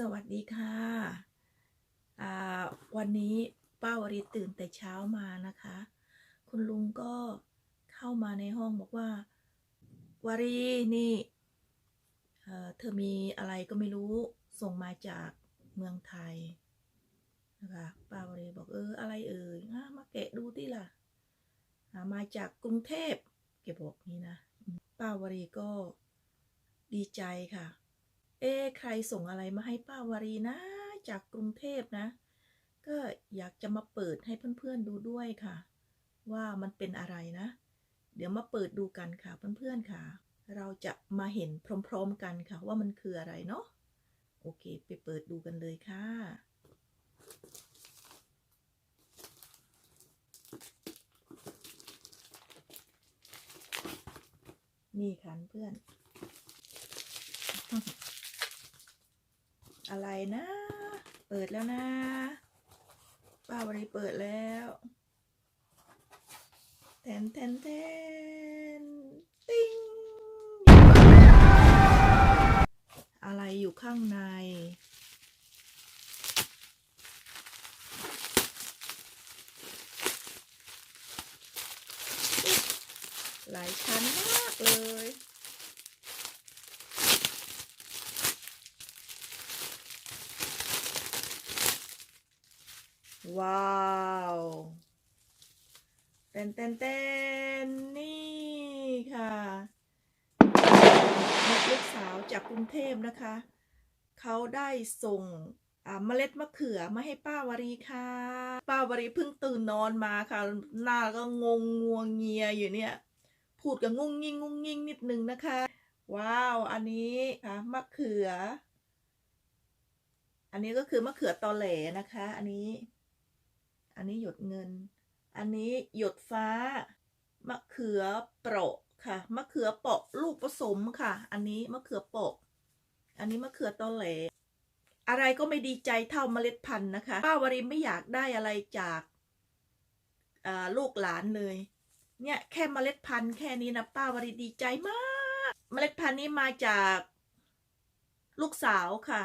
สวัสดีค่ะวันนี้ป้าวรีตื่นแต่เช้ามานะคะ คุณลุงก็เข้ามาในห้องบอกว่าวารีนี่เเธอมีอะไรก็ไม่รู้ส่งมาจากเมืองไทยนะคะป้าวรีบอกเอออะไรเอ่ยอะมาแกะดูที่ล่ะมาจากกรุงเทพแกบอกนี้นะป้าวรีก็ดีใจค่ะ เอ๊ใครส่งอะไรมาให้ป้าวารีนะ จากกรุงเทพนะ ก็อยากจะมาเปิดให้เพื่อนๆดูด้วยค่ะ ว่ามันเป็นอะไรนะ เดี๋ยวมาเปิดดูกันค่ะเพื่อนๆค่ะ เราจะมาเห็นพร้อมๆกันค่ะ ว่ามันคืออะไรเนาะโอเค ไปเปิดดูกันเลยค่ะ นี่ค่ะเพื่อน อะไรนะ เปิดแล้วนะ ป้าวรีเปิดแล้วแทนแทนแทนติ้งอะไรอยู่ข้างใน หลายชั้นมากเลย ว้าวเต้นเต้นเต้นนี่ค่ะลูกสาวจากกรุงเทพนะคะ เขาได้ส่งเมล็ดมะเขือมาให้ป้าวรีค่ะ ป้าวรีเพิ่งตื่นนอนมาค่ะ หน้าก็งงงวงเงียอยู่เนี่ย พูดกับงุ้งงิงงุ้งงิงนิดนึงนะคะ ว้าว อันนี้ค่ะมะเขือ อันนี้ก็คือมะเขือตอแหลนะคะ อันนี้ อันนี้หยดเงิน อันนี้หยดฟ้ามะเขือเปราะค่ะมะเขือเปราะลูกผสมค่ะ อันนี้มะเขือเปราะอันนี้มะเขือตอแหลอะไรก็ไม่ดีใจเท่าเมล็ดพันธุ์นะคะป้าวริมไม่อยากได้อะไรจากาลูกหลานเลย เนี่ยแค่เมล็ดพันธุ์แค่นี้นะป้าวริดีใจมาก เมล็ดพันธุ์นี้มาจากลูกสาวค่ะ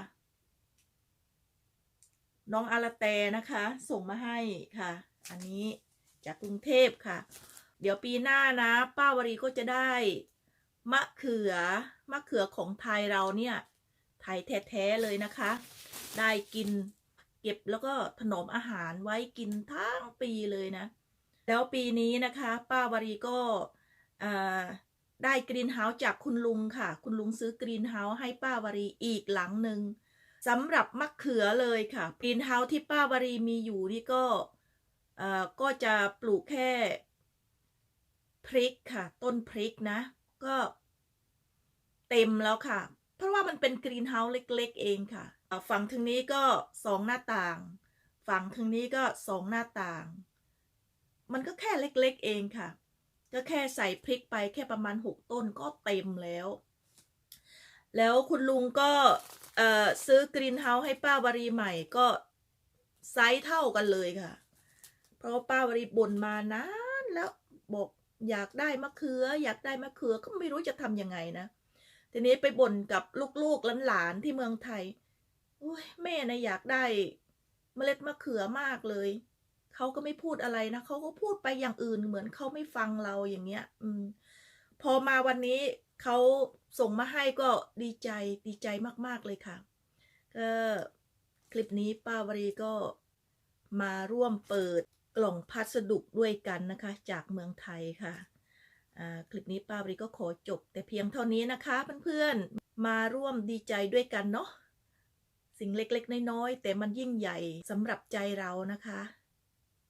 น้องอาราแตนะคะ ส่งมาให้ค่ะ อันนี้จากกรุงเทพค่ะ เดี๋ยวปีหน้านะ ป้าวรีก็จะได้มะเขือมะเขือของไทยเราเนี่ย ไทยแท้ๆเลยนะคะ ได้กินเก็บแล้วก็ถนอมอาหารไว้กินทั้งปีเลยนะ แล้วปีนี้นะคะ ป้าวรีก็ได้กรีนเฮาส์จากคุณลุงค่ะ คุณลุงซื้อกรีนเฮาส์ให้ป้าวรีอีกหลังหนึ่ง สำหรับมะเขือเลยค่ะกรีนเฮาส์ที่ป้าวรีมีอยู่นี่ก็เอ่อก็จะปลูกแค่พริกค่ะ ต้นพริกนะ ก็เต็มแล้วค่ะ เพราะว่ามันเป็นกรีนเฮาส์เล็ก ๆ เองค่ะ ฝั่งทางนี้ก็สองหน้าต่าง ฝั่งทางนี้ก็สองหน้าต่าง มันก็แค่เล็ก ๆ เองค่ะ ก็แค่ใส่พริกไปแค่ประมาณหกต้นก็เต็มแล้ว แล้วคุณลุงก็ เอ่อซื้อกรีนเฮาส์ให้ป้าวรีใหม่ก็ไซส์เท่ากันเลยค่ะ เพราะว่าป้าวรีบ่นมานานแล้วบอกอยากได้มะเขือ อยากได้มะเขือก็ไม่รู้จะทำยังไงนะ ทีนี้ไปบ่นกับลูกๆหลานๆที่เมืองไทยโอ้ยแม่นะอยากได้เมล็ดมะเขือมากเลยเขาก็ไม่พูดอะไรนะเขาก็พูดไปอย่างอื่นเหมือนเขาไม่ฟังเราอย่างเงี้ย อืม พอมาวันนี้ เขาส่งมาให้ก็ดีใจดีใจมาก ๆ เลยค่ะ ก็คลิปนี้ป้าวรีก็มาร่วมเปิดกล่องพัสดุด้วยกันนะคะ จากเมืองไทยค่ะ คลิปนี้ป้าวรีก็ขอจบ แต่เพียงเท่านี้นะคะเพื่อนๆ มาร่วมดีใจด้วยกันเนาะ สิ่งเล็กๆ น้อยๆ แต่มันยิ่งใหญ่สำหรับใจเรานะคะ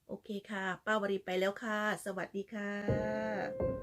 โอเคค่ะ ป้าวรีไปแล้วค่ะ สวัสดีค่ะ